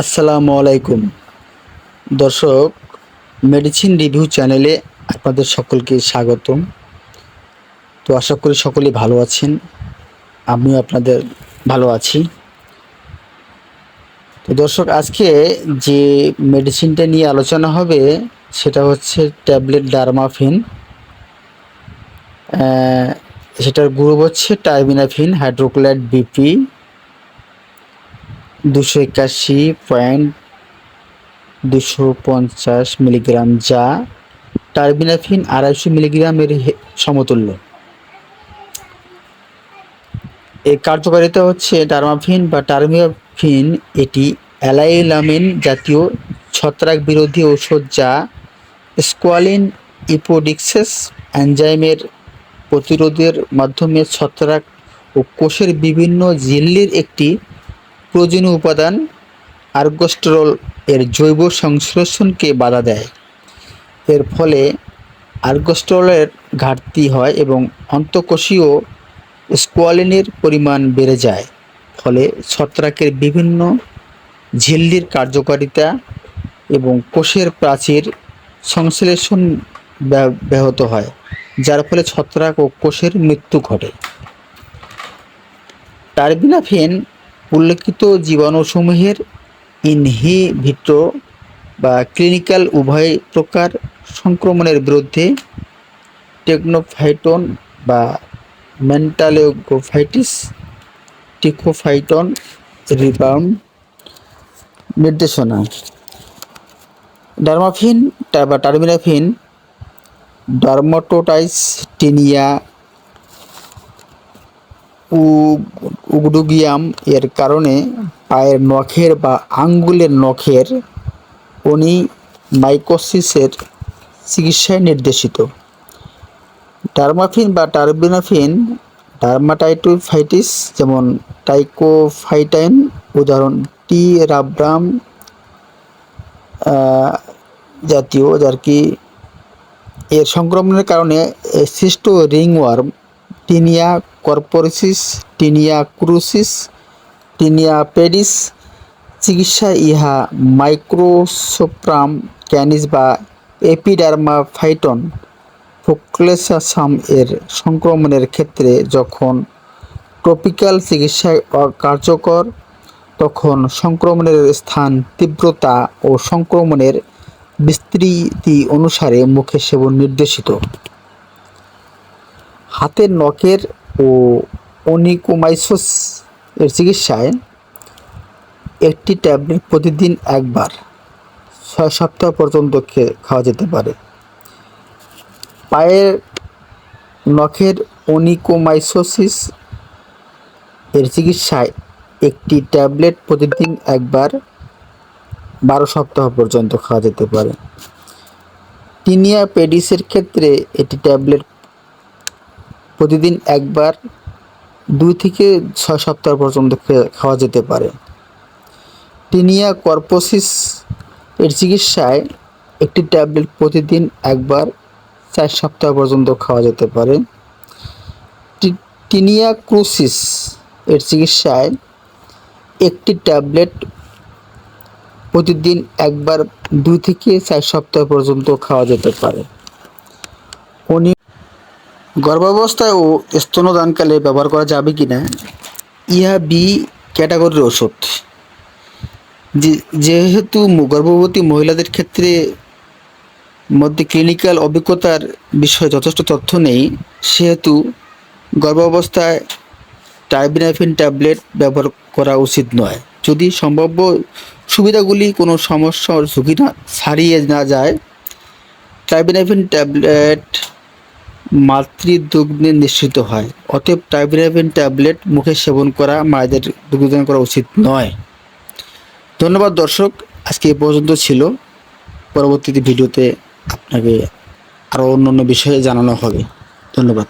আসসালামু আলাইকুম। দর্শক মেডিসিন রিভিউ চ্যানেলে আপনাদের সকলকে স্বাগতম। তো আশা করি সকলেই ভালো আছেন, আমিও আপনাদের ভালো আছি। তো দর্শক, আজকে যে মেডিসিনটা নিয়ে আলোচনা হবে, সেটা হচ্ছে ট্যাবলেট ডারমাফিন সেটার গ্রুপ হচ্ছে টাইমিনাফিন হাইড্রোক্লাইড বিপি দুশো একাশি পয়েন্ট দুশো পঞ্চাশ মিলিগ্রাম যা টার্বিনাফিন আড়াইশো মিলিগ্রামের সমতুল্য। এর কার্যকারিতা হচ্ছে ডারমাফিন বা টার্মিয়াফিন, এটি অ্যালাইলামিন জাতীয় ছত্রাক বিরোধী ঔষধ যা স্কোয়ালিন ইপোডিক্সেস এনজাইমের প্রতিরোধের মাধ্যমে ছত্রাক ও কোষের বিভিন্ন জিল্লির একটি প্রয়োজনীয় উপাদান আর্গোস্টেরল এর জৈব সংশ্লেষণকে বাধা দেয়। এর ফলে আর্গোস্টেরলের ঘাটতি হয় এবং অন্তঃকোষীয় স্কোয়ালিনের পরিমাণ বেড়ে যায়। ফলে ছত্রাকের বিভিন্ন ঝিল্লির কার্যকারিতা এবং কোষের প্রাচীর সংশ্লেষণ ব্যাহ- ব্যাহত হয়, যার ফলে ছত্রাক ও কোষের মৃত্যু ঘটে। টার্বিনাফিন উল্লেখিত জীবাণুসমূহের ইনহিভিট্রো বা ক্লিনিক্যাল উভয় প্রকার সংক্রমণের বিরুদ্ধে টেকনোফাইটন বা মেন্টালোগোফাইটিস টিকোফাইটন রিবাউন্ড নির্দেশনা। ডারমাফিন বা টার্মিনাফিন ডার্মাটোটাইস টিনিয়া উগডুগিয়াম এর কারণে পায়ের নখের বা আঙ্গুলের নখের অনি মাইকোসিসের চিকিৎসায় নির্দেশিত। ডারমাফিন বা টার্বিনাফিন, ডার্মাটাইটোফাইটিস যেমন টাইকোফাইটাইন, উদাহরণ টি রাব্রাম জাতীয়, যার কি এর সংক্রমণের কারণে সৃষ্ট ringworm tinea corporis, tinea cruris, tinea pedis চিকিৎসায় ইহা মাইক্রোসোপ্রাম ক্যানিস বা এপিডার্মা ফাইটন ফোক্লেসাসাম এর সংক্রমণের ক্ষেত্রে যখন ট্রপিক্যাল চিকিৎসায় অকার্যকর তখন সংক্রমণের স্থান, তীব্রতা ও সংক্রমণের বিস্তৃতি অনুসারে মুখে সেবন নির্দেশিত। হাতের নখের ও অনিকোমাইসোস এর চিকিৎসায় একটি ট্যাবলেট প্রতিদিন একবার ছয় সপ্তাহ পর্যন্ত খাওয়া যেতে পারে। পায়ের নখের অনিকোমাইসোসিস এর চিকিৎসায় একটি ট্যাবলেট প্রতিদিন একবার বারো সপ্তাহ পর্যন্ত খাওয়া যেতে পারে। টিনিয়া পেডিসের ক্ষেত্রে এটি ট্যাবলেট প্রতিদিন একবার দুই থেকে ছয় সপ্তাহ পর্যন্ত খাওয়া যেতে পারে। টিনিয়া কর্পোসিস এর চিকিৎসায় একটি ট্যাবলেট প্রতিদিন একবার চার সপ্তাহ পর্যন্ত খাওয়া যেতে পারে। টিনিয়া ক্রুসিস এর চিকিৎসায় একটি ট্যাবলেট প্রতিদিন একবার দুই থেকে চার সপ্তাহ পর্যন্ত খাওয়া যেতে পারে। গর্ভাবস্থায় ও স্তনদানকালে ব্যবহার করা যাবে কি না ইহা বি ক্যাটাগরির ওষুধ যেহেতু গর্ভবতী মহিলাদের ক্ষেত্রে মধ্যে ক্লিনিক্যাল অভিজ্ঞতার বিষয়ে যথেষ্ট তথ্য নেই, সেহেতু গর্ভাবস্থায় টাইবিনাফিন ট্যাবলেট ব্যবহার করা উচিত নয়। যদি সম্ভাব্য সুবিধাগুলি কোনো সমস্যার ঝুঁকি না ছাড়িয়ে না যায় টাইবিনাফিন ট্যাবলেট মাতৃদুগ্ধে নিশ্চিত হয়। অতএব টাইব্রাভিন ট্যাবলেট মুখে সেবন করা মায়েদের দুগ্ধদান করা উচিত নয়। ধন্যবাদ দর্শক, আজকে এ পর্যন্ত ছিল। পরবর্তীতে ভিডিওতে আপনাকে আরও অন্য অন্য বিষয়ে জানানো হবে। ধন্যবাদ।